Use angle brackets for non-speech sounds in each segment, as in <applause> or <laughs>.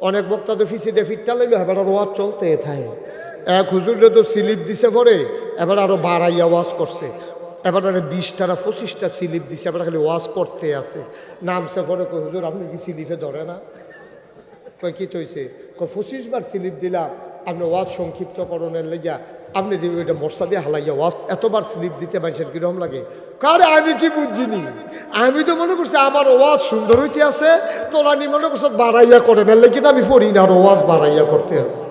অনেক বক্তা তো ফিসি দিয়ে ফিটটা লাগল এবার আর ওয়াজ চলতে থাকে এক হুজুরে তো স্লিপ দিছে পরে, এবার আরও বাড়াইয়া ওয়াজ করছে। এবার আরে বিশটারা, পঁচিশটা স্লিপ দিছে, এবার খালি ওয়াজ করতে আছে। নামছে পরে হুজুর, আপনি কি স্লিপে ধরে না? কয়, কি তৈছে কয়, পঁচিশ বার স্লিপ দিলাম, আপনি ওয়াজ সংক্ষিপ্তকরণের লেগিয়া, আপনি দিবি ওইটা মশলা দিয়ে হালাইয়া ওয়াজ এতবার স্লিপ দিতে মানুষের কীরকম লাগে? কারে আমি কি বুঝিনি আমি তো মনে করছি আমার ওয়াজ সুন্দর হইতে আছে তোরা নি মনে করছ বাড়াইয়া করে না, লেকিন আমি পড়ি না, আর ওয়াজ বাড়াইয়া করতে আছে।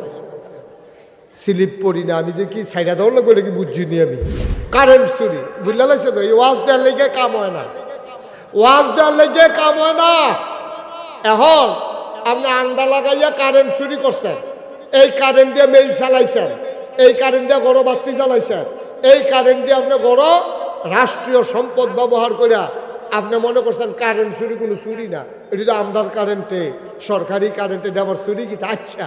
স্লিপ পড়ি না, আমি দেখি সাইডা দেওয়ার লাগবে নাকি বুঝিনি আমি? কারেন্ট চুরি, বুঝলে লাগছে তো? এই ওয়াজ দেওয়ার লেগে কাম হয় না। ওয়াজ দেওয়ার লেগে কাম হয় না। এখন আপনি আন্ডা লাগাইয়া কারেন্ট চুরি করছেন, এই কারেন্ট দিয়ে মেইল চালাইছেন, এই কারেন্ট দিয়ে গড় বাতি চালাইছেন এই কারেন্ট দিয়ে আপনি গড় রাষ্ট্রীয় সম্পদ ব্যবহার করিয়া আপনি মনে করছেন কারেন্ট চুরি কোনো চুরি না, এটি তো আমদার কারেন্টে সরকারি কারেন্টে আবার চুরি কি আচ্ছা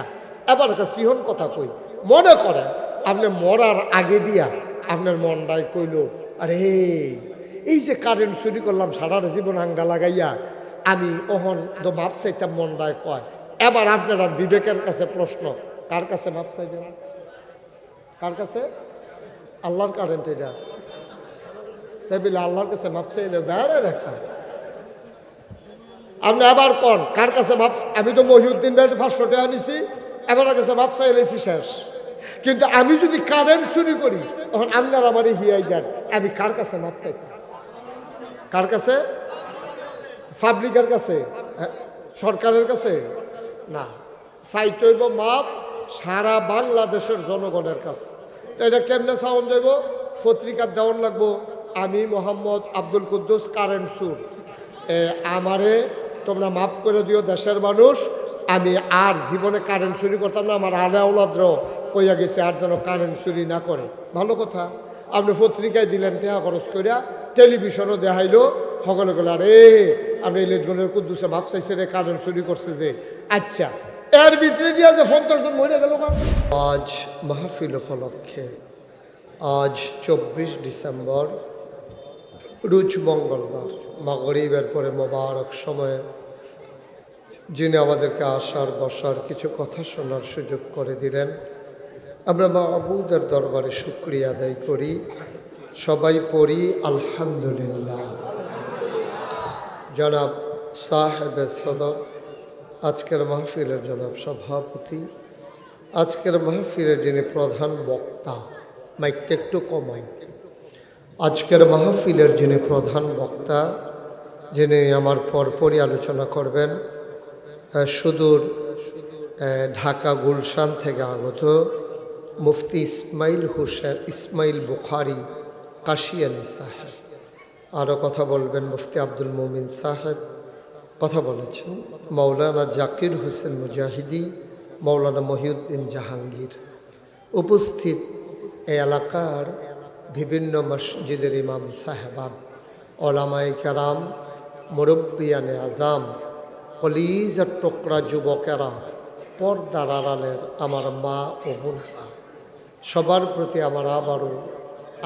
এবার একটা সিহন কথা কই। মনে করেন আপনি মরার আগে দিয়া আপনার মনটাই কইল, আরে, এই যে কারেন্ট চুরি করলাম, সারা জীবন আংডা লাগাইয়া আমি ওহন তো মাপ চাইতাম মনটায় কয়। এবার আপনার বিবেকের কাছে প্রশ্ন, কার কাছে মাপ চাইবেন? কার কাছে? আল্লাহর কারেন্ট এটা। তাই বলে আল্লাহর কাছে মাপ চাইলে বেড়ার একটা। আপনি আবার কন কার কাছে মাপ আমি তো মহিউদ্দিন ভাই পাঁচশো টাকা নিছি এবার কাছে মাপ চাইলেছি শেষ। কিন্তু আমি যদি কারেন্ট চুরি করি তখন আপনার আমার হিয়াই দেন আমি কার কাছে মাপ কার কাছে? পাবলিকের কাছে? হ্যাঁ, সরকারের কাছে? না। চাইতে হইব মাপ সারা বাংলাদেশের জনগণের কাছে। এটা কেমনে সাউন্ড দেব পত্রিকার দেওয়ান লাগবো। আমি মোহাম্মদ আব্দুল কুদ্দুস কারেন্ট সুর আমারে তোমরা মাফ করে দিও দেশের মানুষ। আমি আর জীবনে কারেন্ট চুরি করতাম না, আমার আলে ওলাদ্র কইয়া গেছে আর যেন কারেন্ট চুরি না করে। ভালো কথা। আপনি পত্রিকায় দিলেন, টেহা খরচ করিয়া টেলিভিশনও দেখাইলো। সকলে গেল আরে, আপনি ইলেকট্রনের কুদ্দুসে ভাব চাইছে রে কারেন্ট চুরি করছে যে। আচ্ছা। এর ভিতরে দিয়া পঞ্চাশ জন মরে গেল আজ মাহফিল উপলক্ষে, আজ চব্বিশ ডিসেম্বর, রুজ মঙ্গলবার, মাগরিবের পরে মোবারক সময়ে, যিনি আমাদেরকে আসার বসার কিছু কথা শোনার সুযোগ করে দিলেন, আমরা মাহবুদের দরবারে শুক্রিয়া আদায় করি। সবাই পড়ি, আলহামদুলিল্লাহ। জনাব সাহেব সদর। আজকের মাহফিলের জনাব সভাপতি, আজকের মাহফিলের যিনি প্রধান বক্তা, মাইকটা একটু কমাই। আজকের মাহফিলের যিনি প্রধান বক্তা, যিনি আমার পরপরই আলোচনা করবেন সুদূর ঢাকা গুলশান থেকে আগত মুফতি ইসমাইল হুসেন, ইসমাইল বুখারি, কাশিয়ানি সাহেব। আরও কথা বলবেন মুফতি আব্দুল মুমিন সাহেব। কথা বলেছেন মৌলানা জাকির হোসেন মুজাহিদি মৌলানা মহিউদ্দিন জাহাঙ্গীর উপস্থিত এই এলাকার বিভিন্ন মসজিদের ইমাম সাহেবান ওলামাই কেরাম, মুরব্বিয়ানে আজাম কলিজার টোকরা যুবকেরা, পর্দার আড়ালের আমার মা ও বোনেরা। সবার প্রতি আমার আবারও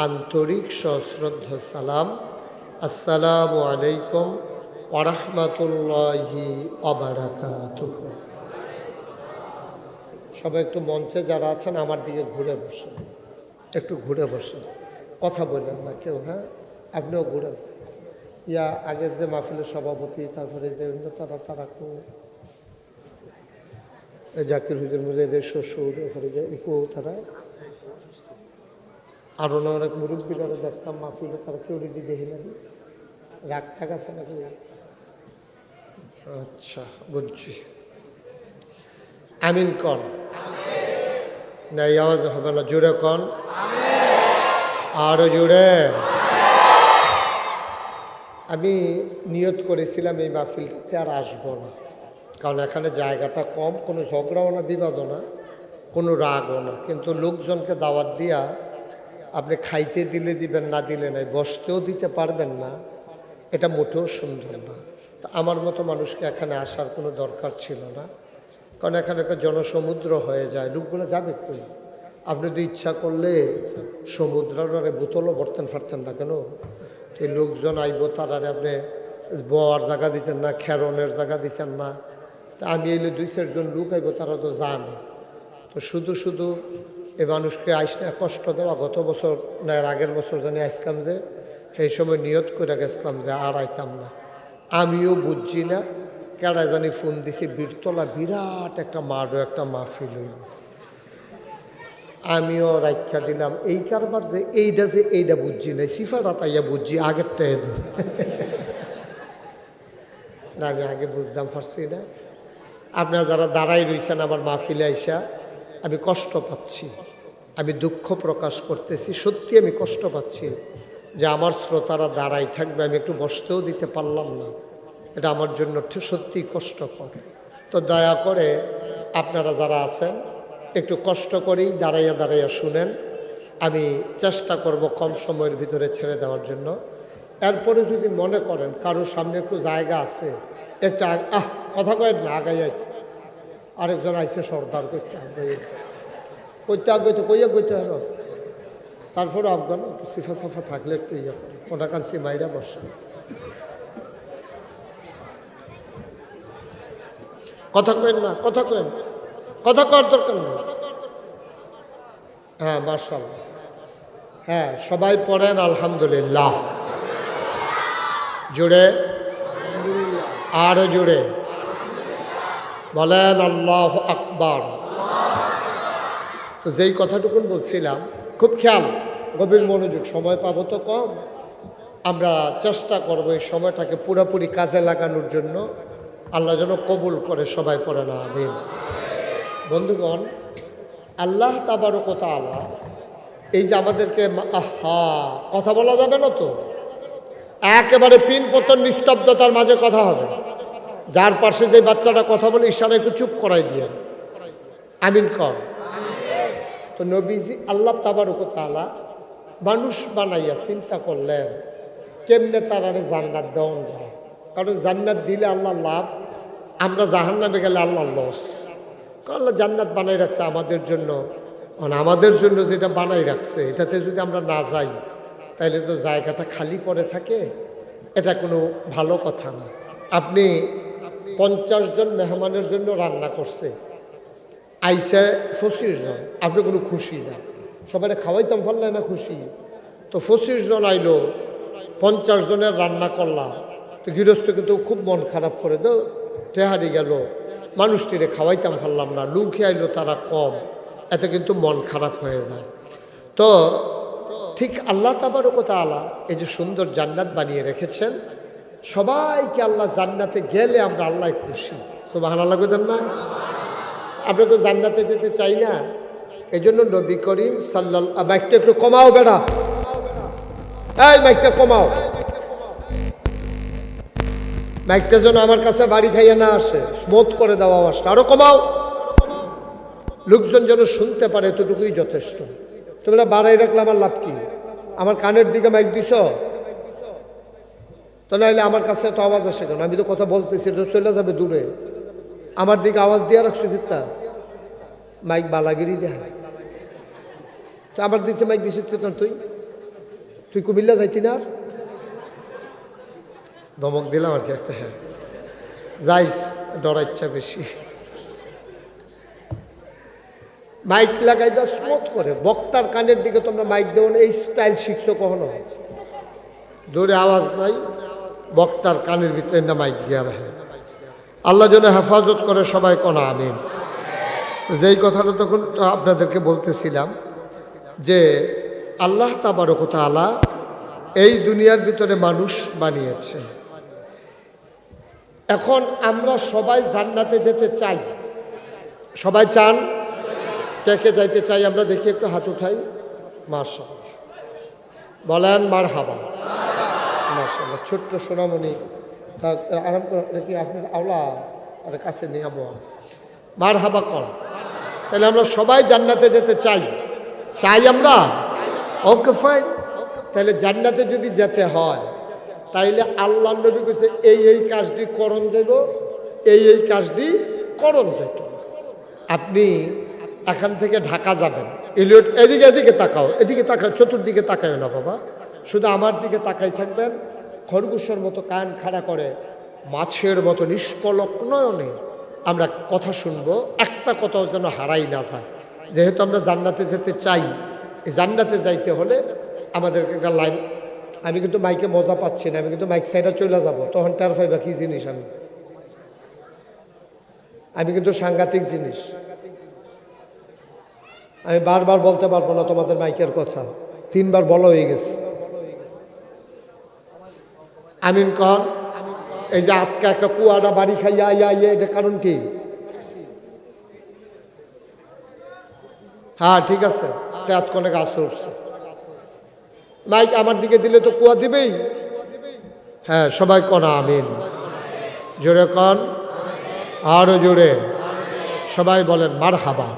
আন্তরিক সশ্রদ্ধ সালাম। আসসালামু আলাইকুম সবাই একটু মঞ্চে যারা আছেন, আমার দিকে ঘুরে বসেন। একটু ঘুরে বসেন। কথা বললেন না কেউ হ্যাঁ? আপনিও ঘুরে ইয়া, আগের যে মাহফিলের সভাপতি, তারপরে যে অন্য তারা তারা জাকির হুজুর মুজাহিদের শ্বশুর, এরপরে যে ইকো তারা? আরও অনেক মুরব্বীরা দেখতাম মাহফিলে, তারা কেউ রেডি দেখি না রাগ ঠাক আছে নাকি? আচ্ছা বুঝছি। আমিন কন। না, এই আওয়াজ হবে না, জোরে কন। আরও জোরে। আমি নিয়ত করেছিলাম এই মাহফিলটাতে আর আসব না। কারণ এখানে জায়গাটা কম, কোনো ঝগড়াও না, বিবাদও না, কোনো রাগও না। কিন্তু লোকজনকে দাওয়াত দিয়া আপনি খাইতে দিলে দিবেন, না দিলে নাই, বসতেও দিতে পারবেন না। এটা মোটেও সুন্দর না। আমার মতো মানুষকে এখানে আসার কোনো দরকার ছিল না। কারণ এখানে একটা জনসমুদ্র হয়ে যায়, লোকগুলো যাবে কই? আপনি তো ইচ্ছা করলে সমুদ্রের বোতলও ভরতেন ফারতেন না কেন? এই লোকজন আইব তারারে আপনি বর জায়গা দিতেন না, খেরনের জায়গা দিতেন না। তা আমি এলে দুই চারজন লোক আইব, তারা তো জানে। তো শুধু শুধু এ মানুষকে আইসনা কষ্ট দেওয়া, গত বছর না আগের বছর জানি আসলাম যে, সেই সময় নিয়ত করে গেছিলাম যে আর আইতাম না। আমিও বুঝছি না, কেডা জানি ফোন দিছি, বীরতলা বিরাট একটা মাঠও একটা মাহফিল হইল। আমিও রাখা দিলাম, এই কারবার যে এইটা যে এইটা বুঝছি না, সিফাটা তাইয়া বুঝছি, আগেরটা এদ না, আমি আগে বুঝতাম পারছি না। আপনারা যারা দাঁড়াই রয়েছেন আমার মাহফিলে আইসা, আমি কষ্ট পাচ্ছি, আমি দুঃখ প্রকাশ করতেছি, সত্যি আমি কষ্ট পাচ্ছি। যে আমার শ্রোতারা দাঁড়াই থাকবে, আমি একটু বসতেও দিতে পারলাম না। এটা আমার জন্য সত্যি কষ্টকর। তো দয়া করে আপনারা যারা আছেন, একটু কষ্ট করেই দাঁড়াইয়া দাঁড়াইয়া শুনেন। আমি চেষ্টা করব কম সময়ের ভিতরে ছেড়ে দেওয়ার জন্য। এরপরে যদি মনে করেন কারোর সামনে একটু জায়গা আছে, একটা আহ, কথা কয়েন না, আগাই আরেকজন আইসে সর্দার করতে করতে আগাইতে কইয়া কইতে হলো তারপরে অজ্ঞান একটু সিফা সাফা থাকলে একটু ইয়ে করে। ওটা কানসি মাইরা বসে। কথা কেন না, কথা কেন কথা কর দরকার নেই। হ্যাঁ মার্শাল হ্যাঁ সবাই পড়েন, আলহামদুলিল্লাহ। জুড়ে? আরও জুড়ে। বলেন আল্লাহ আকবর। তো যেই কথাটুকুন বলছিলাম খুব খেয়াল, গভীর মনোযোগ, সময় পাবো তো কম। আমরা চেষ্টা করব এই সময়টাকে পুরোপুরি কাজে লাগানোর জন্য। আল্লাহ যেন কবুল করে সবাই পড়ে না, আমিন। বন্ধুগণ, আল্লাহ তাবারকতা আল্লাহ এই যে আমাদেরকে আহা, কথা বলা যাবে না তো? একেবারে পিন পতন নিস্তব্ধতার মাঝে কথা হবে। যার পাশে যে বাচ্চাটা কথা বলে ইশারা একটু চুপ করাই দিয়ে। আমিন কর। তো নবীজি আল্লাহ তাবারকতালা মানুষ বানাইয়া চিন্তা করলেন, কেমনে তারারে জান্নাত দেওয়া যায়? কারণ জান্নাত দিলে আল্লাহ লাভ, আমরা জাহান্নামে গেলে আল্লাহ লস। আল্লাহ জান্নাত বানাই রাখছে আমাদের জন্য। আমাদের জন্য যেটা বানাই রাখছে, এটাতে যদি আমরা না যাই তাহলে তো জায়গাটা খালি পড়ে থাকে। এটা কোনো ভালো কথা না। আপনি পঞ্চাশ জন মেহমানের জন্য রান্না করছে আইসে পঁচিশ জন, আপনি কোনো খুশি না। সবাই খাওয়াইতাম, পারলে না খুশি। তো পঁচিশ জন আইলো, পঞ্চাশ জনের রান্না করলাম। তো গৃহস্থ কিন্তু খুব মন খারাপ করে, তো টেহারি গেল। মানুষটিরে খাওয়াইতাম, পারলাম না। লুকে আইলো, তারা কম। এতে কিন্তু মন খারাপ হয়ে যায়। তো ঠিক আল্লাহ তাবারকতা আলা এই যে সুন্দর জান্নাত বানিয়ে রেখেছেন, সবাইকে আল্লাহ জান্নাতে গেলে আমরা আল্লাহ খুশি। সব আল্লাহ না? আমরা তো জান্নাতে যেতে চাই না। এই জন্য নবী করিম সাল্লাল মাইকটা একটু কমাও বেড়া এই মাইকটা কমাও। মাইকটা যেন আমার কাছে বাড়ি খাইয়ে না আসে, স্মোথ করে দেওয়া আওয়াজটা। আরও কমাও। লোকজন যেন শুনতে পারে এতটুকুই যথেষ্ট। তোমরা বাড়াই রাখলে আমার লাভ কি? আমার কানের দিকে মাইক দিছ? তো নাইলে আমার কাছে তো আওয়াজ আসে কেন? আমি তো কথা বলতেছি তো চলে যাবে দূরে। আমার দিকে আওয়াজ দিয়ে রাখছো কিতা মাইক বালাগিরি দেয়। তো আমার দিচ্ছে মাইক দিছিস কেন তুই। তুই কুমিল্লা যাইতি না আর? ধমক দিলাম আর কি একটা হ্যাঁ। যাইস, ডরা ইচ্ছা বেশি। মাইক লাগাইবা স্মুথ করে। বক্তার কানের দিকে তোমরা মাইক দেবো না, এই স্টাইল শিখছো কখনো? দূরে আওয়াজ নাই, বক্তার কানের ভিতরে না মাইক দেওয়া রাখে। আল্লাহ যেন হেফাজত করে সবাই কোনা আমিন। যেই কথাটা তখন আপনাদেরকে বলতেছিলাম যে আল্লাহ তাবারকতা আলা এই দুনিয়ার ভিতরে মানুষ বানিয়েছে। এখন আমরা সবাই জান্নাতে যেতে চাই। সবাই চান? কে কে যাইতে চাই আমরা দেখি একটু হাত উঠাই। মার্শাল বলেন মার হাবা মার্শাল্লাহ ছোট্ট সোনামণি। তা আরাম করে দেখি আপনার আওলা আর কাছে মার হাবা কন তাহলে আমরা সবাই জান্নাতে যেতে চাই। চাই আমরা? ওকে ফাইন তাহলে জান্নাতে যদি যেতে হয়, তাইলে আল্লাহ নবী কইছে, এই এই কাজটি করণ যাইব, এই এই কাজটি করণ যাইত। আপনি এখান থেকে ঢাকা যাবেন। এলিয়ট, এদিকে এদিকে তাকাও এদিকে তাকাও, চতুর্দিকে তাকায় না বাবা। শুধু আমার দিকে তাকাই থাকবেন। খরগোশের মতো কান খাড়া করে, মাছের মতো নিষ্পলক নয়নে আমরা কথা শুনব, একটা কথাও যেন হারাই না যায়। যেহেতু আমরা জান্নাতে যেতে চাই জান্নাতে যাইতে হলে আমাদের একটা লাইন, আমি কিন্তু মাইকে মজা পাচ্ছি না, আমি কিন্তু মাইক সাইডে চলে যাব, তখন টার ফাইবা কি জিনিস আমি? আমি কিন্তু সাংঘাতিক জিনিস। আমি বারবার বলতে পারব না তোমাদের মাইকের কথা। তিনবার বলা হয়ে গেছে। আমিন কন। এই যে আজকে একটা কুয়াটা বাড়ি খাইয়া আইয়া আইয়া এটা কারণ কি? হ্যাঁ ঠিক আছে। তেত গাছ উঠছে মাইক আমার দিকে দিলে তো কুয়া দিবেই। হ্যাঁ সবাই কনা আমিন। জোরে কন। আরও জোরে। সবাই বলেন মার হাবা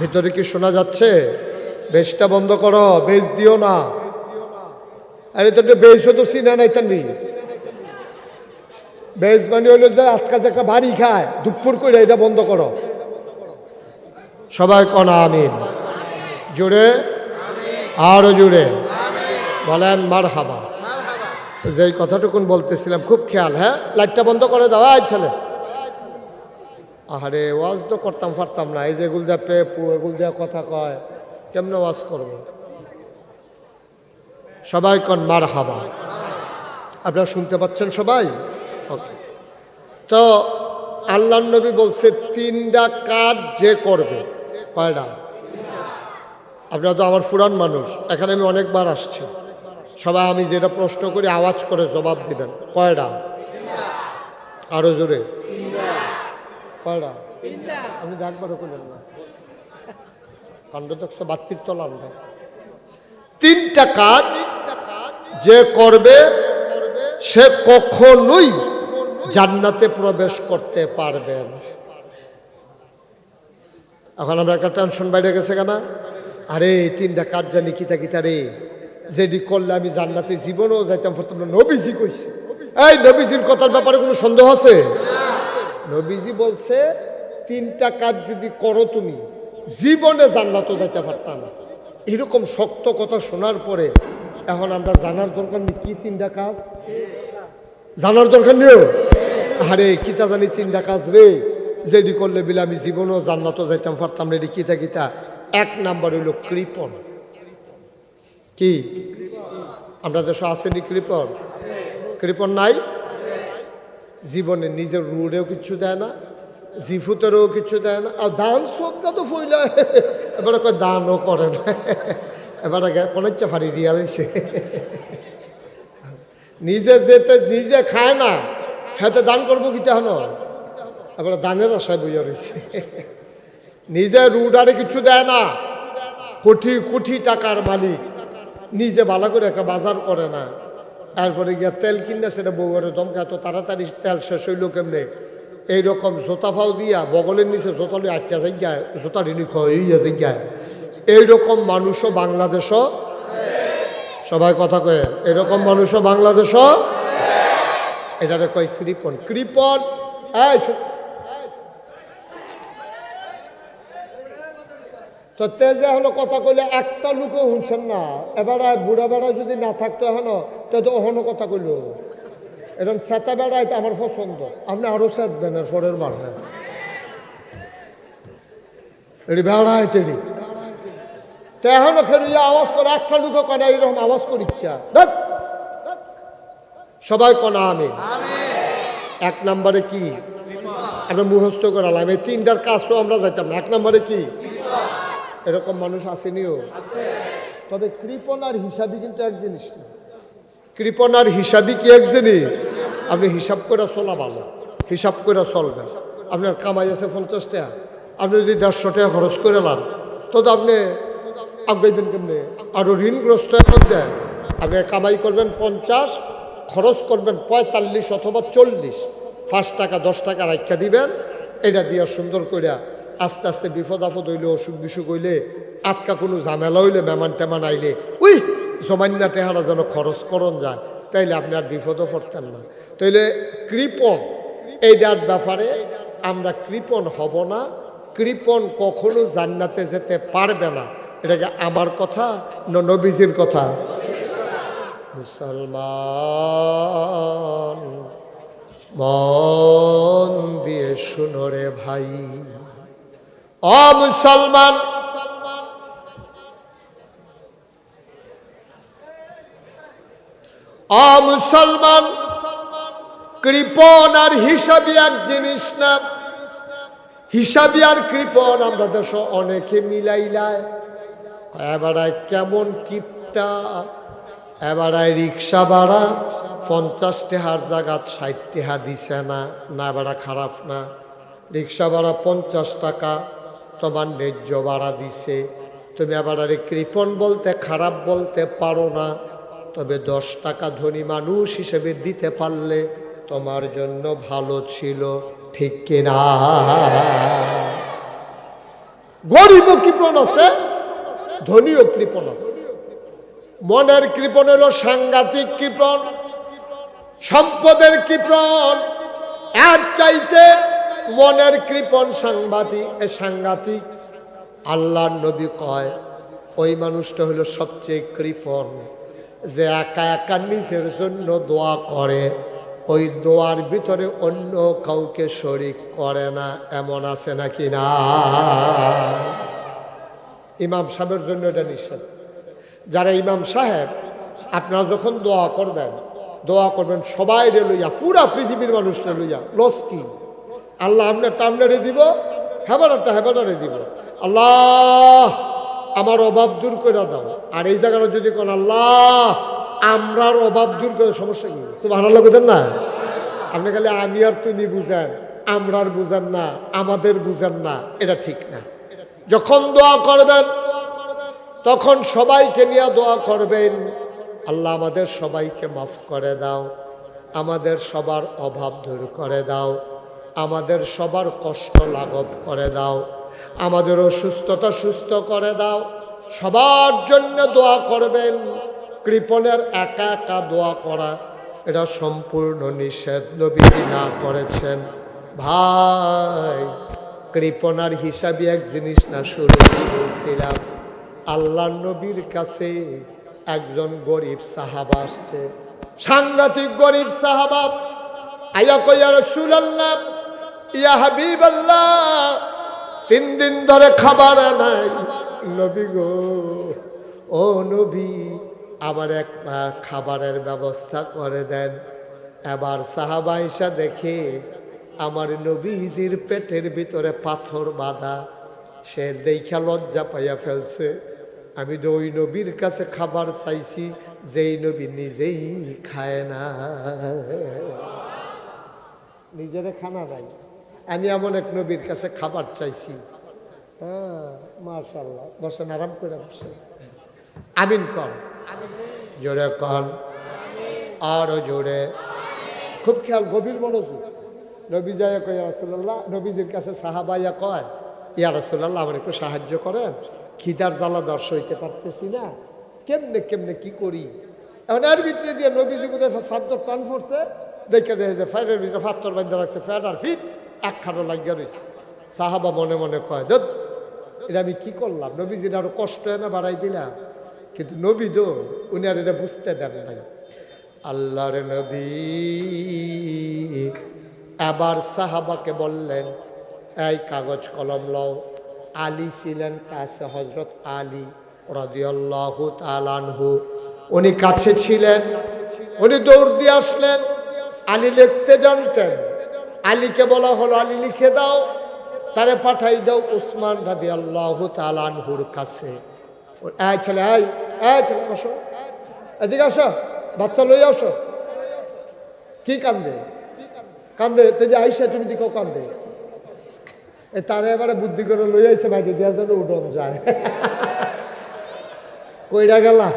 ভিতরে কি শোনা যাচ্ছে? বেশটা বন্ধ করো, বেশ দিও না। আরে তো বেশও তো চিনা নাই তানি বেশ মানে হইল যে আজকাল একটা বাড়ি খায়, দুপুর করে এটা বন্ধ করো। সবাই কনা আমিন। জোরে? আরও জোরে। বলেন মার হাবা যে কথাটুকুন বলতেছিলাম, খুব খেয়াল হ্যাঁ? লাইটটা বন্ধ করে দাও, আয় ছেলে। আরে ওয়াজ তো করতাম পারতাম না। এই যে এগুল যা পেপু কথা কয়, কেমনে ওয়াজ করব? সবাই কন মার হাবা আপনারা শুনতে পাচ্ছেন সবাই? ওকে। তো আল্লাহ নবী বলছে তিনটা কাজ যে করবে। কয়টা আপনারা তো আমার ফুরান মানুষ এখানে আমি অনেকবার আসছি। সবাই আমি যেটা প্রশ্ন করি আওয়াজ করে জবাব দিবেন। কয়টা আরও জোরে। কয়টা আপনি একবারও করলেন না কাণ্ড দেখছ বাত্তির তলান তিনটা কাজ যে করবে সে কখনোই জান্নাতে প্রবেশ করতে পারবে এখন আমরা একটা টেনশন বাইরে গেছে কেন? আরে তিনটা কাজ জানি কিতা কিতা রে যেটি করলে আমি জান্নাতে জীবনও যাইতাম না নবীজি কইছে। এই নবীজির কথার ব্যাপারে কোনো সন্দেহ আছে? নবীজি বলছে, তিনটা কাজ যদি করো তুমি, জীবনে জান্নাতও যাইতে পারতাম না। এরকম শক্ত কথা শোনার পরে এখন আমরা জানার দরকার নেই, কি তিনটা কাজ? জানার দরকার নেই আরে কিতা জানি তিনটা কাজ রে? যেটি করলে বিলে আমি জীবনও জান্নাতও যাইতাম, পারতাম রে, কিতা কিতা। এক নাম্বার হইল কৃপণ। কি? আমরা দেশে আসেনি কৃপণ? কৃপণ নাই? জীবনে নিজের রুড়েও কিছু দেয় না। জিফুতেরও কিছু দেয় না। আর দান সদকা তো ফইলা। এবারে কয় দানও করে না। এবারে কোনো ইচ্ছা ফাড়ি দিয়া দিছে নিজে যেতে নিজে খায় না, হেতে দান করব কি হন? এবারে দানের আশায় বুঝা রয়েছে নিজে রুডারে কিছু দেয় না। কোটি কোটি টাকার মালিক। নিজে ভালো করে একটা বাজার করে না। তারপরে গিয়া তেল কিনে সেটা বউয়ের দমকে এত তাড়াতাড়ি তেল শেষ হইল কেমনে? এইরকম জোতা ফাও দিয়া, বগলের নিচে জোতা লিয়ে আটটা জায়গায় জোতা হইয়া জায়গায় এইরকম মানুষও বাংলাদেশও? সবাই কথা কয়ে এরকম মানুষও বাংলাদেশও? এটারে কয় কৃপন। কৃপন তো তেজে হলো কথা কইলে একটা লোকও শুনছেন না। এবার বুড়া বেড়া যদি না থাকতো এখনও তো অহনো কথা কইল। এরকম সেতা বেড়াই আমার পছন্দ। আপনি আরও সেতবেন এর পরের বার হ্যাঁ। এটি বেড়ায় তেড়ি তো এখনও আওয়াজ করে একটা লোকও কনে এইরকম আওয়াজ করিচ্ছা। ধ্যাৎ। সবাই কনা আমি এক নম্বরে কি? আমরা মুখস্থ করালাম এই তিনটার কাজ তো আমরা যাইতাম না। এক নম্বরে কি? এরকম মানুষ আসেনিও। তবে কৃপনার হিসাবই কিন্তু এক জিনিস না। কৃপনার হিসাবই কি এক জিনিস? আপনি হিসাব করে চলা ভালো হিসাব করে চলবেন। আপনার কামাই আছে পঞ্চাশ টাকা। আপনি যদি দেড়শো টাকা খরচ করে লান তো আপনি আগাইবেন কেমনি? আরও ঋণগ্রস্ত দেন। আপনি কামাই করবেন পঞ্চাশ, খরচ করবেন পঁয়তাল্লিশ অথবা চল্লিশ। পাঁচ টাকা, দশ টাকা রাখা দিবেন। এটা দিয়া সুন্দর করে আস্তে আস্তে বিপদ আপদ হইলে, অসুখ বিসুখ হইলে, আটকা কোনো ঝামেলা হইলে মেমান টেমান আইলে, উই জমান্না টেহারা যেন খরচ করন যায়, তাইলে আপনি আর বিপদও পড়তেন না। তাইলে কৃপণ এইটার ব্যাপারে আমরা কৃপণ হব না। কৃপণ কখনো জান্নাতে যেতে পারবে না। এটাকে আমার কথা না নবীজির কথা? মুসলমান, মন দিয়ে শুনো রে ভাই। অ মুসলমান অ মুসলমান। কৃপণ আর হিসাবি এক জিনিস না। হিসাবি আর কৃপণ আমরা দেশ অনেকে মিলাইলায় এবারায় কেমন কিপটা? এবারায় রিক্সা ভাড়া পঞ্চাশ টেহার জায়গাত ষাট টেহা দিছে না না ভাড়া খারাপ না। রিক্সা ভাড়া পঞ্চাশ টাকা, তোমার ন্যায্য ভাড়া দিছে। তুমি আবার আরে কৃপণ বলতে, খারাপ বলতে পারো না। তবে দশ টাকা ধনী মানুষ হিসেবে দিতে পারলে তোমার জন্য ভালো ছিল, ঠিক কিনা? গরিবও কৃপণ আছে, ধনীও কৃপণ আছে। মনের কৃপণ হলো সাংঘাতিক কৃপণ, সম্পদের কৃপণ। এর চাইতে মনের কৃপণ এ সাংঘাতিক। আল্লাহর নবী কয়, ওই মানুষটা হলো সবচেয়ে কৃপণ, যে একা একা নিজের জন্য দোয়া করে। ওই দোয়ার ভিতরে অন্য কাউকে শরিক করে না, এমন আছে নাকি না? ইমাম সাহেবের জন্য এটা নিষেধ। যারা ইমাম সাহেব, আপনারা যখন দোয়া করবেন দোয়া করবেন, সবাই রে লইয়া, পুরা পৃথিবীর মানুষরা লইয়া, লস কি? আল্লাহ আপনার টামনারে দিব হেবারাটা হেবারারে দিব। আল্লাহ, আমার অভাব দূর করে দাও। আর এই জায়গাটা যদি কোন আল্লাহ আমরার অভাব দূর করে সমস্যা কি? ভালো লাগতেন না? আপনি খালি আমি আর তুমি বুঝেন, আমরার বুঝেন না, আমাদের বুঝেন না, এটা ঠিক না। যখন দোয়া করবেন, তখন সবাইকে নিয়ে দোয়া করবেন। আল্লাহ আমাদের সবাইকে মাফ করে দাও, আমাদের সবার অভাব দূর করে দাও, আমাদের সবার কষ্ট লাঘব করে দাও, আমাদের অসুস্থতা সুস্থ করে দাও, সবার জন্য দোয়া করবেন। কৃপণের একা একা দোয়া করা, এটা সম্পূর্ণ নিষেধ নবীজি না করেছেন। ভাই, কৃপণার হিসাবে এক জিনিস না শুরু বলছিলাম? আল্লাহ নবীর কাছে একজন গরিব সাহাবা আসছে। সাংঘাতিক গরিব সাহাবা, আয়া কইয়া রসুল আল্লাহ ইয়া হাবিব আল্লাহ তিন দিন ধরে খাবার নাই নবী গো, ও নবী আমার এক খাবারের ব্যবস্থা করে দেন। এবার সাহাবা ইসা দেখে আমার নবীজির পেটের ভিতরে পাথর বাঁধা। সে দেখা লজ্জা পাইয়া ফেলছে। আমি তো ওই নবীর কাছে খাবার চাইছি, যেই নবী নিজেই খায় না। নিজেরে খানা নাই। আমি এমন এক নবীর কাছে খাবার চাইছি। হ্যাঁ মার্শাল্লাহ বসেন, আরাম করে বসেন। আমিন কর। জোরে কন। আরও জোরে। খুব খেয়াল, গভীর মনোযোগ। নবী যায় কয় রসুল্লাহ নবীজির কাছে সাহাবাইয়া কয়, ইয়া রসুল্লাহ আমার একটু সাহায্য করেন। খিদার জ্বালা দর্শ হইতে পারতেছি না। কেমনে কেমনে, কি করি? এখন এর ভিতরে দিয়ে নবীজি কোথায় সাদ্দর টান পড়ছে দেখে দেখে যে ফাইলের ভিতরে ফাত্তর বান্ধা রাখছে ফ্যাট আর ফিট, একখানো লাগিয়া রয়েছে সাহাবা মনে মনে কয় দত এটা আমি কি করলাম? নবীজির আরও কষ্ট না, বাড়াই দিলাম। কিন্তু নবী তো, উনি আর এটা বুঝতে দেন নাই। আল্লাহর নবী এবার সাহাবাকে বললেন, এই কাগজ কলম লও। আলী ছিলেন কাছে হজরত আলী রাদিয়াল্লাহু তালানহু উনি কাছে ছিলেন, উনি দৌড় দিয়ে আসলেন, আলী লিখতে জানতেন। আলীকে বলা হলো, আলী লিখে দাও। তারে পাঠাই দাও উসমান রাদি আল্লাহ তালানহুর কাছে। ও, এই ছেলে এই এই ছেলে আসো এদিকে আসো বাচ্চা লই আসো। কি কান্দে? কান্দে তুই যে আইসা তুমি দিকে কান্দে। তারে এবারে বুদ্ধি করে লই আইছে ভাই দিয়া যেন উঠন যায়। <laughs> কইরা গেলা।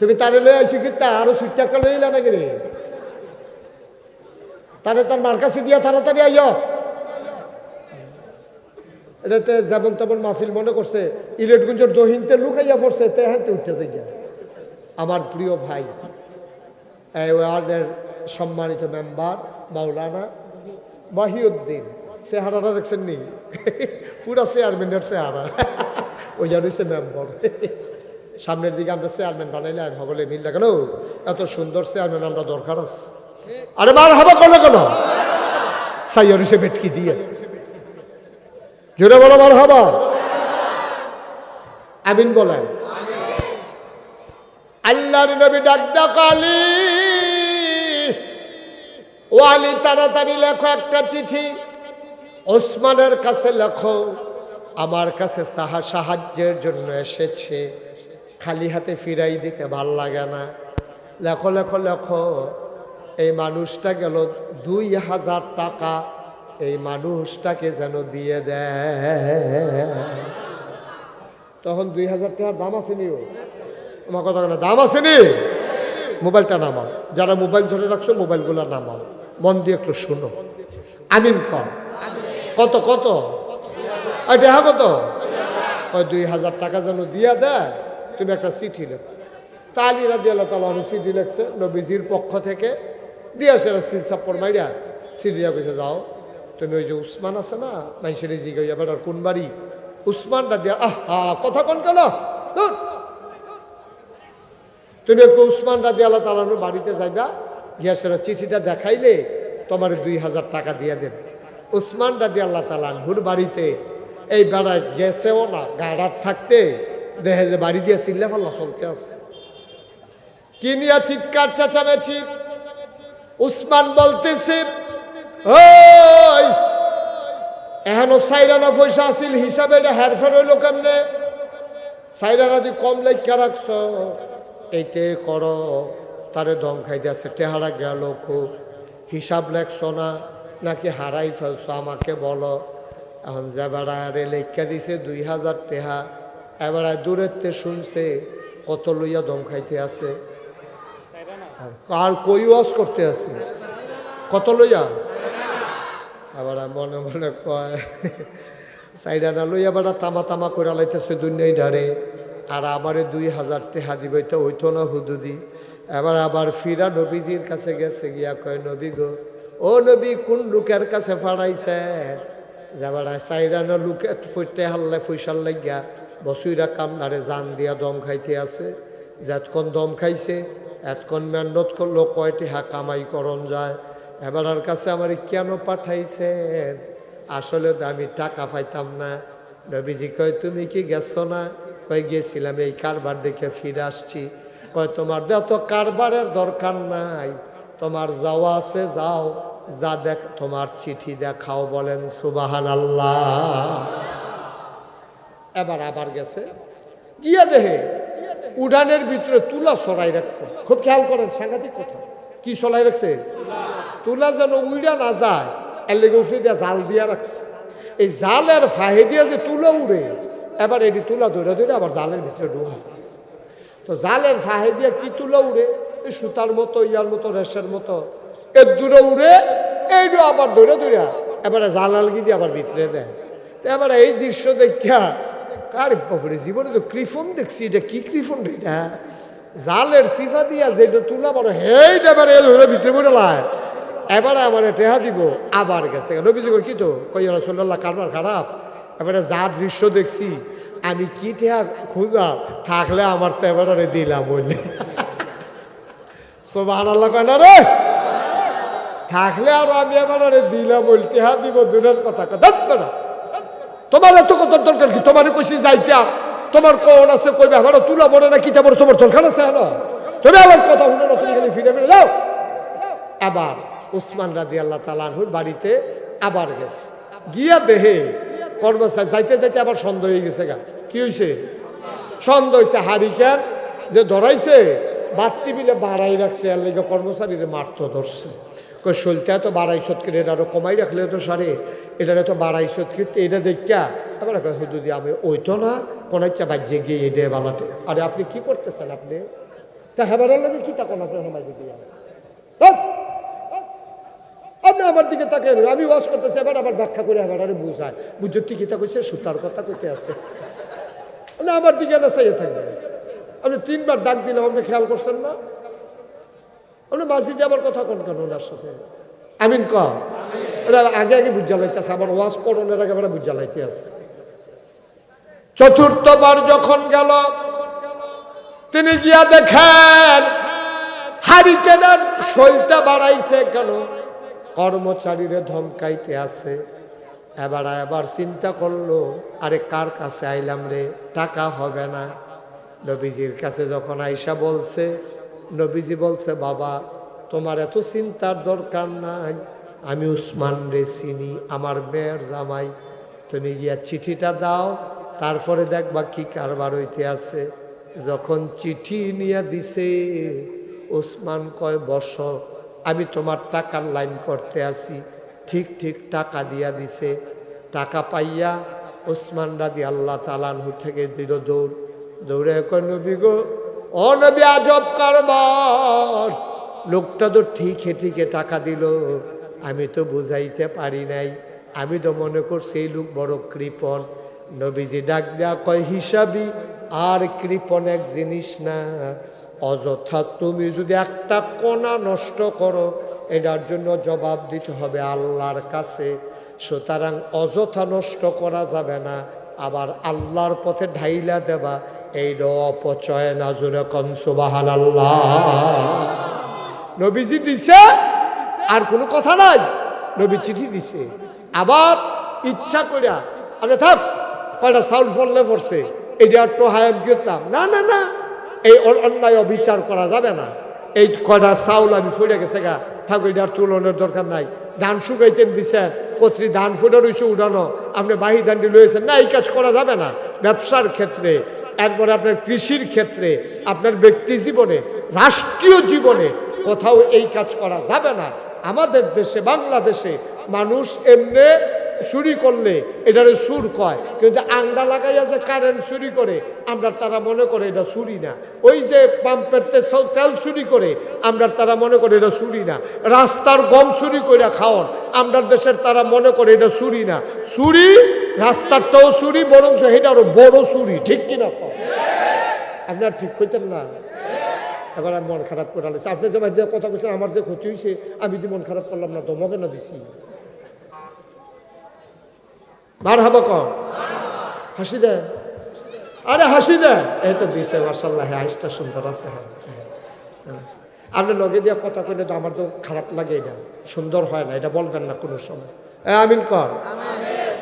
তুমি তারে লই আইছো কি তা আরও সুইট টাকা লইলা নাকি রে? তারে তার মার কাছে দিয়া তাড়াতাড়ি আইয় এটাতে যেমন তেমন মাহফিল মনে করছে, ইলেটগুঞ্জের দহিনতে লুকাইয়া পড়ছে, তে হাতে গিয়া। আমার প্রিয় ভাই ওয়ার্ডের সম্মানিত মেম্বার, মাওলানা মাহিউদ্দিন। চেহারাটা দেখছেন নি <laughs> পুরা চেয়ারম্যানের চেহারা। <laughs> ওই হচ্ছে মেম্বার। <laughs> সামনের দিকে আমরা চেয়ারম্যান বানাইলে আমি সকলে মিল কেন এত সুন্দর চেয়ারম্যান আমরা দরকার আছে। আরে মার হাবা কেন? কেন সাইয়ার হিসেবে বেটকি দিয়ে। জোরে বলো মার হাবা আমিন বলেন। আল্লাহর নবী ডাকদা কালী। ও আলী তাড়াতাড়ি লেখো একটা চিঠি। ওসমানের কাছে লেখো, আমার কাছে সাহা সাহায্যের জন্য এসেছে। খালি হাতে ফিরাই দিতে ভালো লাগে না। লেখো লেখো লেখো। এই মানুষটা গেল দুই হাজার টাকা এই মানুষটাকে যেন দিয়ে দেয়। তখন দুই হাজার টাকার দাম আছে নি ও? আমার কথা দাম আছে নি? মোবাইলটা নামাও। যারা মোবাইল ধরে রাখছো, মোবাইলগুলো নামাও। মন দিয়ে একটু শুনো। আমিন কর কত কত? হ্যাঁ কত? দুই হাজার টাকা যেন দিয়া দেয়, তুমি একটা চিঠি লেখো। তালি রাজি আল্লাহ তালা চিঠি লেখছে, নবীজির পক্ষ থেকে। দিয়ে আসে সিল সাপ্পর মাইরা দিয়া কইছে যাও। তুমি ওই যে উসমান আছে না, মানুষের জিগে এবার আর কোন বাড়ি? উসমানটা দিয়া, আহ, কথা কোন ধুর। তুমি একটু উসমান রাজি আল্লাহ বাড়িতে যাইবা, গিয়া সেটা চিঠিটা দেখাইলে তোমার দুই হাজার টাকা দিয়ে দেবে। উসমান রাজি আল্লাহ তালানহুর বাড়িতে এই বেড়ায় গেছেও না গাড়ার থাকতে দেখে যে বাড়ি দিয়ে চিল্লা ফাল্লা, চলতে আছে। কি নিয়ে চিৎকার চেঁচামেছি উসমান বলতেছে এখনও সাইরানা পয়সা আসিল হিসাবে এটা হেরফের হইল কেমনে? সাইরানা দি কম লেখা রাখছ এইতে কর, তারে দম খাইতে আছে, টেহারা গেল খুব হিসাব লেখছ না, নাকি হারাই ফেলছো, আমাকে বলো। এখন যে বেড়ারে লেখা দিছে দুই হাজার টেহা, এবারে দূরের তে শুনছে, কত লইয়া দম খাইতে আছে। আর কই ওয়াশ করতে আছে? কত লইয়া? আবার মনে মনে কয়, সাইডা না লইয়া বেড়া তামা তামা করে লাইতেছে দুনিয়াই ডারে আর আমারে দুই হাজার টেহা দিবে তো হইতো না হুদুদি। এবার আবার ফিরা নবীজির কাছে গেছে গিয়া কয়, নবী গো, ও নবী কোন লোকের কাছে ফাড়াইছে যাবার সাইডা না লুকে ফুটতে হাল্লে ফুইসার লাগিয়া বসুইরা কামনারে জান দিয়া দম খাইতে আছে। যেতক্ষণ দম খাইছে এতক্ষণ মেহনত করল কয়টি হা কামাই করণ যায়। এবারার কাছে আমার কেন পাঠাইছেন? আসলে তো আমি টাকা পাইতাম না। নবীজি কয়, তুমি কি গেছো না? কয়, গেছিলাম, এই কারবার দেখে ফিরে আসছি। কয়, তোমার এত কারবারের দরকার নাই। তোমার যাওয়া আছে, যাও। যা দেখ, তোমার চিঠি দেখাও। বলেন সুবাহান আল্লাহ এবার আবার গেছে। গিয়া দেহে উড়ানের ভিতরে তুলা সরাই রাখছে। খুব খেয়াল করেন, সাংঘাতিক কথা। কি সরাই রাখছে তুলা যেন উইড়া না যায় এর লেগে উঠে দিয়া জাল দিয়া রাখছে এই জালের ফাহে দিয়া যে তুলা উড়ে এবার এটি তুলা ধরে ধরে আবার জালের ভিতরে ঢুকা তো জালের ফাহে দিয়া কি তুলা উড়ে এই সুতার মতো ইয়ার মতো রেশের মতো। এর দূরে উড়ে এইটা আবার ধরে ধরে এবারে জাল আলগি দিয়ে আবার ভিতরে দেয় তো এবারে এই দৃশ্য দেখা কার বাপরে জীবনে তো ক্রিফন দেখছি এটা কি ক্রিফন রে এটা জালের সিফা দিয়া যেটা তুলা বড় হেইটা এবারে এলো ওরা ভিতরে পড়ে লাই এবারে আমার টেহা দিব, আবার গেছে। নবীজি কি তো? কই রসল্লাহ কারবার খারাপ। এবারে যা দৃশ্য দেখছি, আমি কি টেহা খুঁজা? থাকলে আমার তো এবারে দিলাম বললে সোবাহ আল্লাহ কয়, না রে। থাকলে আর আমি এবার দিলাম বল টেহা দিব দূরের কথা। কথা তোমার এত কত দরকার কি? তোমার কইছি যাইতা। তোমার কোন আছে কইবে, আমার তুলা পড়ে না, কিতা পড়ে তোমার দরকার আছে হলো তুমি আমার কথা শুনো না, তুমি ফিরে ফিরে যাও। আবার উসমান রাদি আল্লাহ তালানহুর বাড়িতে আবার গেছে। গিয়া দেহে কর্মচারী যাইতে যাইতে আবার সন্দেহ হয়ে গেছে গা। কি হয়েছে সন্দেহ হয়েছে হারিকেন যে ধরাইছে বাত্তি বিলে বাড়াই রাখছে, আর লেগে কর্মচারীরে মারতো, ধরছে। কই তো বাড়াই সৎকে এটা আরও কমাই রাখলে তো সারে। এটা তো বাড়াই সৎকে এটা দেখা আবার যদি আমি ওই তো না কোন ইচ্ছা বাজ্যে গিয়ে এটা বালাতে। আরে আপনি কি করতেছেন আপনি? তা হেবারের লাগে কি তা কোনো সময় দিয়ে আপনি আমার দিকে তাকে আমি ওয়াশ করতেছি, এবার আবার ব্যাখ্যা করে এবার আরে বুঝায় বুঝতে ঠিকই তা কইছে? সুতার কথা কইতে আছে। না আমার দিকে না চাইয়ে থাকবে আপনি তিনবার ডাক দিলাম, আপনি খেয়াল করছেন না? আপনি মাঝিতে আবার কথা কোন কেন ওনার সাথে? আমিন ক। এটা আগে আগে বুঝা লাইতে আছে আবার ওয়াশ করণের আগে আবার বুঝা লাইতে আছে চতুর্থবার যখন গেল, তিনি গিয়া দেখেন, হারিকেনার শৈলটা বাড়াইছে কেন? কর্মচারীরে ধমকাইতে আছে। এবার এবার চিন্তা করল, আরে কার কাছে আইলাম রে? টাকা হবে না। নবীজির কাছে যখন আইসা বলছে নবীজি বলছে, বাবা, তোমার এত চিন্তার দরকার নাই। আমি উসমান রে চিনি, আমার মেয়ের জামাই। তুমি গিয়া চিঠিটা দাও, তারপরে দেখবা কি কারবার হইতে আছে। যখন চিঠি নিয়ে দিছে ওসমান কয়, বস, আমি তোমার টাকার লাইন করতে আসি ঠিক ঠিক টাকা দিয়া দিছে। টাকা পাইয়া ওসমান রাদি আল্লাহ তালানহু থেকে দিল দৌড়। দৌড়ে কয়, নবী গো ও নবী আজব কারবার। লোকটা তো ঠিকে ঠিকে টাকা দিল। আমি তো বুঝাইতে পারি নাই। আমি তো মনে করছি এই লোক বড় কৃপণ। নবীজি ডাক দেয়া কয়, হিসাবি, আর কৃপণ এক জিনিস না। অযথা তুমি যদি একটা কণা নষ্ট করো, এটার জন্য জবাব দিতে হবে আল্লাহর কাছে। সুতরাং অযথা নষ্ট করা যাবে না। আবার আল্লাহর পথে ঢাইলা দেবা। এই অপচয় না জুড়ে কনসুবাহান নবীজি দিছে, আর কোনো কথা নাই। নবী চিঠি দিছে। আবার ইচ্ছা করিয়া আরে থাক, কয়টা চাউল ফললে পড়ছে। এটা তো হায়াম করতাম না না না, এই অন্যায় অবিচার করা যাবে না। এই কয়টা চাউল আমি ফুটে গেছে গা। থাক তুলনের দরকার নাই। ধান শুকাইতেন দিছেন কত্রি ধান ফুটে রয়েছে উঠানো, আপনি বাহি ধানটি লয়েছেন না, এই কাজ করা যাবে না। ব্যবসার ক্ষেত্রে, একবার আপনার কৃষির ক্ষেত্রে, আপনার ব্যক্তি জীবনে, রাষ্ট্রীয় জীবনে কোথাও এই কাজ করা যাবে না। আমাদের দেশে, বাংলাদেশে মানুষ এমনি চুরি করলে এটারে সুর কয়। কিন্তু আংডা লাগাইয়া যে কারেন্ট চুরি করে, আমরা তারা মনে করে এটা চুরি না। ওই যে পাম্পের তেল চুরি করে, আমরা তারা মনে করে এটা চুরি না। রাস্তার গম চুরি করে খাওয়ান, আমরা দেশের তারা মনে করে এটা চুরি না। চুরি, রাস্তারটাও চুরি বরং সেটা আরও বড় চুরি। ঠিক কিনা? আপনার ঠিক কইতেন না? এবার আমি মন খারাপ করে আপনি যে কথা বলছেন আমার যে ক্ষতি হয়েছে আমি যে মন খারাপ করলাম না তোমাকে না দিছি। বার হব কম হাসি দেন। আরে হাসি দেন। এই তো দিছে মার্শাল্লাহ হাসটা সুন্দর আছে। হ্যাঁ, হ্যাঁ। আপনি লগে দিয়ে কথা কইলে তো আমার তো খারাপ লাগে এটা সুন্দর হয় না এটা বলবেন না কোনো সময়। আমিন কর।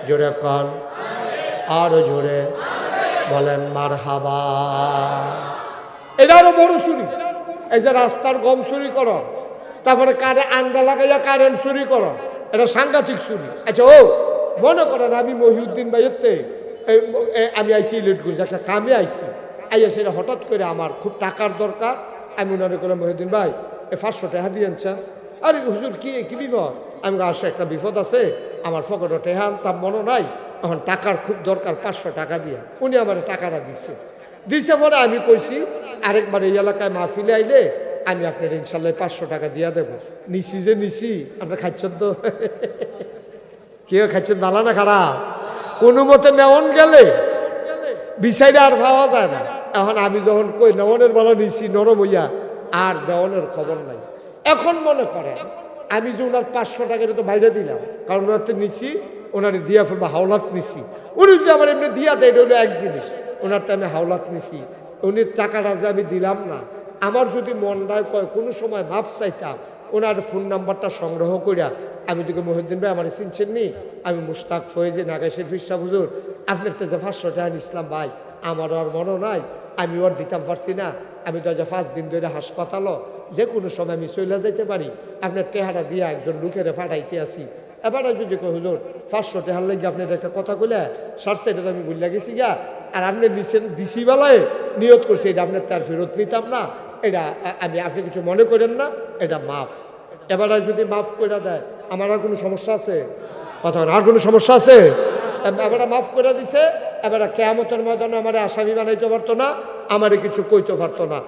জোরে কর। আরও জোরে বলেন মার হাবা এটা আরও বড় চুরি। এই যে রাস্তার গম চুরি করো তারপরে কারে আন্ডা লাগাইয়া কারেন্ট চুরি করো এটা সাংঘাতিক চুরি। আচ্ছা ও। মনে করেন আমি মহিউদ্দিন এ, আমি আইসি ইলেটগুঞ্জ একটা কামে আইসি আইয়া সেটা হঠাৎ করে আমার খুব টাকার দরকার। আমি মনে করে মহিউদ্দিন ভাই এ পাঁচশো টাকা দিয়ে আনছেন। আরে হুজুর কি কি বিপদ? আমি আসে একটা বিপদ আছে আমার ফকটে টেহা আনতাম মনে নাই। এখন টাকার খুব দরকার পাঁচশো টাকা দিয়ে। উনি আমার টাকাটা দিছে। দিছে পরে আমি কইছি আরেকবার এই এলাকায় মাহফিলে আইলে আমি আপনার ইনশাল্লাহ পাঁচশো টাকা দিয়া দেবো। নিছি যে নিছি আপনার খাচ্ছেন তো? <laughs> কেউ খাচ্ছেন ভালো না খারাপ কোনো মতে নেওয়ান গেলে বিচাইলে আর পাওয়া যায় না। এখন আমি যখন কই নেওয়ানের বেলা নিছি, নরম হইয়া, আর দেওয়ানের খবর নাই। এখন মনে করেন, আমি যে ওনার পাঁচশো টাকাটা তো বাইরে দিলাম, কারণ ওনার তো নিছি, ওনারে দিয়া ফেলব, হাওলাত নিছি। উনি যদি আমার এমনি দিয়া দেয়, এটা হলো এক জিনিস। ওনার তো আমি হাওলাত নিছি। উনি টাকাটা যে আমি দিলাম না, আমার যদি মনটায় কয় কোনো সময় ভাব চাইতাম ওনার ফোন নাম্বারটা সংগ্রহ করিয়া আমি তোকে মহিউদ্দিন ভাই আমার চিনছেন নি? আমি মুস্তাক ফয়েজে নাগেশের ফিরসা হুজুর। আপনার তো যে পাঁচশো টাকা নিছিলাম ভাই, আমার আর মনও নাই। আমি ওর দিতাম পারছি না। আমি তো পাঁচ দিন ধরে হাসপাতালও। যে কোনো সময় আমি চলে যেতে পারি। আপনার টেহারা দিয়ে একজন লোকেরে ফাটাইতে আসি। এবারে যদি কই হুজুর, পাঁচশো টেহার লাগে আপনার একটা কথা কইলে সারছে এটা তো আমি বললে গেছি গা। আর আপনি নিছেন দিছি বেলায় নিয়ত করছি, এটা আপনার তার ফেরত নিতাম না। এটা আমি আপনি কিছু মনে করেন না, এটা মাফ। এবার যদি মাফ করে দেয়, আমার আর কোনো সমস্যা আছে? কথা আর কোনো সমস্যা আছে? এবার মাফ করে দিছে, এবারে কেয়ামতের ময়দানে আমার আসামি বানাইতে পারতো না, আমারে কিছু কইতে পারতো না।